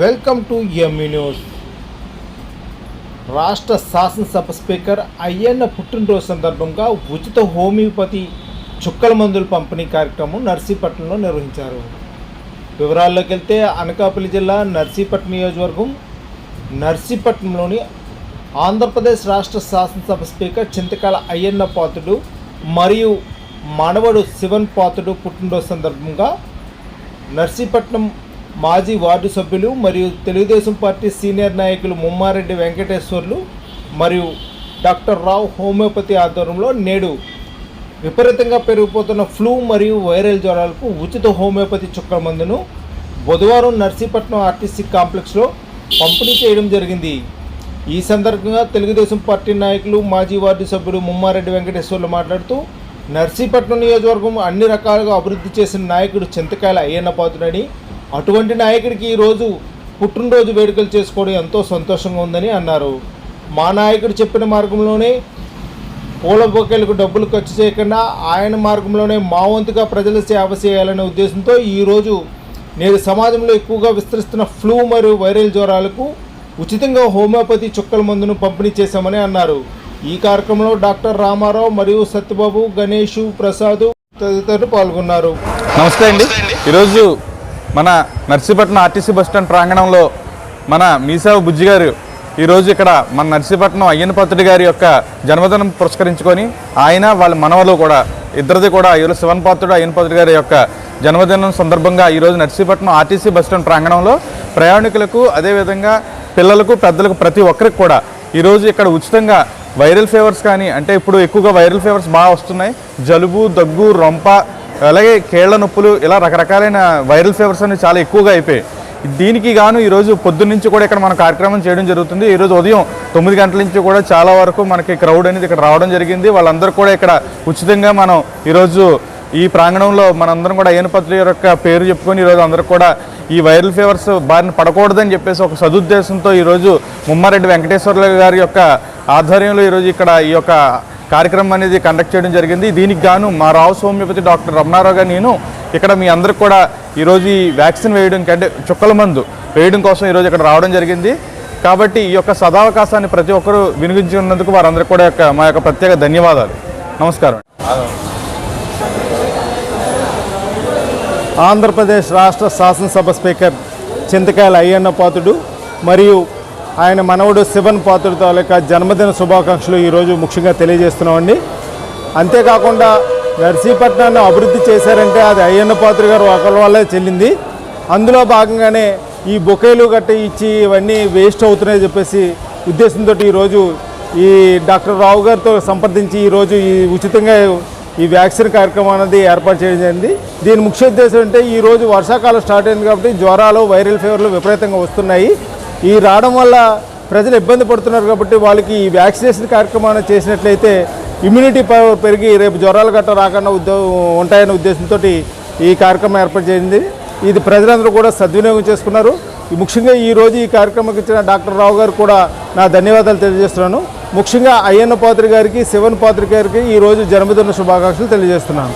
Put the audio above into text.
Welcome to ME news రాష్ట్ర శాసనసభ speaker Ayyanna పుట్టినరోజు సందర్భంగా ఉచిత హోమియోపతి చుక్కల మందుల పంపిణీ కార్యక్రమం నర్సీపట్నంలో నిర్వహించారు. వివరాల్లోకి వెళ్తే అనకాపల్లి జిల్లా నర్సీపట్నం నియోజకవర్గం నర్సీపట్నంలోని ఆంధ్రప్రదేశ్ రాష్ట్ర శాసనసభ స్పీకర్ చింతకాల అయ్యన్న పాత్రుడు మరియు మనవడు శివన్ పాత్రుడు పుట్టినరోజు సందర్భంగా నర్సీపట్నం మాజీ వార్డు సభ్యులు మరియు తెలుగుదేశం పార్టీ సీనియర్ నాయకులు ముమ్మారెడ్డి వెంకటేశ్వర్లు మరియు డాక్టర్ రావు హోమియోపతి ఆధ్వర్యంలో నేడు విపరీతంగా పెరిగిపోతున్న ఫ్లూ మరియు వైరల్ జ్వరాలకు ఉచిత హోమియోపతి చుక్కల మందును బుధవారం నర్సీపట్నం ఆర్టీసీ కాంప్లెక్స్లో పంపిణీ చేయడం జరిగింది. ఈ సందర్భంగా తెలుగుదేశం పార్టీ నాయకులు మాజీ వార్డు సభ్యుడు ముమ్మారెడ్డి వెంకటేశ్వర్లు మాట్లాడుతూ నర్సీపట్నం నియోజకవర్గం అన్ని రకాలుగా అభివృద్ధి చేసిన నాయకుడు చింతకాయల అయ్యన్న పాత్రుడని అటువంటి నాయకుడికి ఈరోజు పుట్టినరోజు వేడుకలు చేసుకోవడం ఎంతో సంతోషంగా ఉందని అన్నారు. మా నాయకుడు చెప్పిన మార్గంలోనే పూల బొకేలకు డబ్బులు ఖర్చు చేయకుండా ఆయన మార్గంలోనే మా వంతుగా ప్రజల సేవ చేయాలనే ఉద్దేశంతో ఈరోజు నేడు సమాజంలో ఎక్కువగా విస్తరిస్తున్న ఫ్లూ మరియు వైరల్ జ్వరాలకు ఉచితంగా హోమియోపతి చుక్కల మందును పంపిణీ చేశామని అన్నారు. ఈ కార్యక్రమంలో డాక్టర్ రామారావు మరియు సత్యబాబు గణేషు ప్రసాద్ తదితరులు పాల్గొన్నారు. నమస్తే అండి. ఈరోజు మన నర్సీపట్నం ఆర్టీసీ బస్ స్టాండ్ ప్రాంగణంలో మన మీసావు బుజ్జి గారు ఈరోజు ఇక్కడ మన నర్సీపట్నం అయ్యనపత్రుడి గారి యొక్క జన్మదినం పురస్కరించుకొని ఆయన వాళ్ళ మనవలు కూడా ఇద్దరిది కూడా ఈరోజు శివన్ పాత్రుడు గారి యొక్క జన్మదినం సందర్భంగా ఈరోజు నర్సీపట్నం ఆర్టీసీ బస్ స్టాండ్ ప్రాంగణంలో ప్రయాణికులకు అదేవిధంగా పిల్లలకు పెద్దలకు ప్రతి ఒక్కరికి కూడా ఈరోజు ఇక్కడ ఉచితంగా వైరల్ ఫీవర్స్ కానీ అంటే ఇప్పుడు ఎక్కువగా వైరల్ ఫీవర్స్ బాగా వస్తున్నాయి. జలుబు దగ్గు రొంప అలాగే కేళ్ళ నొప్పులు ఇలా రకరకాలైన వైరల్ ఫీవర్స్ అనేవి చాలా ఎక్కువగా అయిపోయాయి. దీనికి గాను ఈరోజు పొద్దున్న నుంచి కూడా ఇక్కడ మన కార్యక్రమం చేయడం జరుగుతుంది. ఈరోజు ఉదయం తొమ్మిది గంటల నుంచి కూడా చాలా వరకు మనకి క్రౌడ్ అనేది ఇక్కడ రావడం జరిగింది. వాళ్ళందరూ కూడా ఇక్కడ ఉచితంగా మనం ఈరోజు ఈ ప్రాంగణంలో మనందరం కూడా అయ్యనపత్రి యొక్క పేరు చెప్పుకొని ఈరోజు అందరూ కూడా ఈ వైరల్ ఫీవర్స్ బారిన పడకూడదని చెప్పేసి ఒక సదుద్దేశంతో ఈరోజు ముమ్మారెడ్డి వెంకటేశ్వర్లు గారి యొక్క ఆధ్వర్యంలో ఈరోజు ఇక్కడ ఈ యొక్క కార్యక్రమం అనేది కండక్ట్ చేయడం జరిగింది. దీనికి గాను మా రావు హోమియోపతి డాక్టర్ రమణారావు గారు నేను ఇక్కడ మీ అందరికి కూడా ఈరోజు ఈ వ్యాక్సిన్ వేయడం అంటే చుక్కల మందు వేయడం కోసం ఈరోజు ఇక్కడ రావడం జరిగింది. కాబట్టి ఈ యొక్క సదావకాశాన్ని ప్రతి ఒక్కరూ వినియోగించుకున్నందుకు వారందరికీ కూడా యొక్క మా యొక్క ప్రత్యేక ధన్యవాదాలు. నమస్కారం. ఆంధ్రప్రదేశ్ రాష్ట్ర శాసనసభ స్పీకర్ చింతకాయల అయ్యన్నపాతుడు మరియు ఆయన మనవడు శివన్ పాత్ర తాలూకా జన్మదిన శుభాకాంక్షలు ఈరోజు ముఖ్యంగా తెలియజేస్తున్నామండి. అంతేకాకుండా నర్సీపట్నాన్ని అభివృద్ధి చేశారంటే అది అయ్యన్న పాత్ర గారు ఒకరి వల్లే చెల్లింది. అందులో భాగంగానే ఈ బొకేలు గట్టి ఇచ్చి ఇవన్నీ వేస్ట్ అవుతున్నాయని చెప్పేసి ఉద్దేశంతో ఈరోజు ఈ డాక్టర్ రావు గారితో సంప్రదించి ఈరోజు ఈ ఉచితంగా ఈ వ్యాక్సిన్ కార్యక్రమం అనేది ఏర్పాటు చేయడం జరిగింది. దీని ముఖ్య ఉద్దేశం అంటే ఈ రోజు వర్షాకాలం స్టార్ట్ అయింది కాబట్టి జ్వరాలు వైరల్ ఫీవర్లు విపరీతంగా వస్తున్నాయి. ఈ రావడం వల్ల ప్రజలు ఇబ్బంది పడుతున్నారు కాబట్టి వాళ్ళకి ఈ వ్యాక్సినేషన్ కార్యక్రమాన్ని చేసినట్లయితే ఇమ్యూనిటీ పవర్ పెరిగి రేపు జ్వరాలు గట్ట రాకుండా ఉద్యో ఉంటాయనే ఉద్దేశంతో ఈ కార్యక్రమం ఏర్పాటు చేసింది. ఇది ప్రజలందరూ కూడా సద్వినియోగం చేసుకున్నారు. ముఖ్యంగా ఈ రోజు ఈ కార్యక్రమానికి ఇచ్చిన డాక్టర్ రావు గారు కూడా నా ధన్యవాదాలు తెలియజేస్తున్నాను. ముఖ్యంగా అయ్యన్న పాత్రి గారికి శివన్ పాత్రి గారికి ఈరోజు జన్మదిన శుభాకాంక్షలు తెలియజేస్తున్నాను.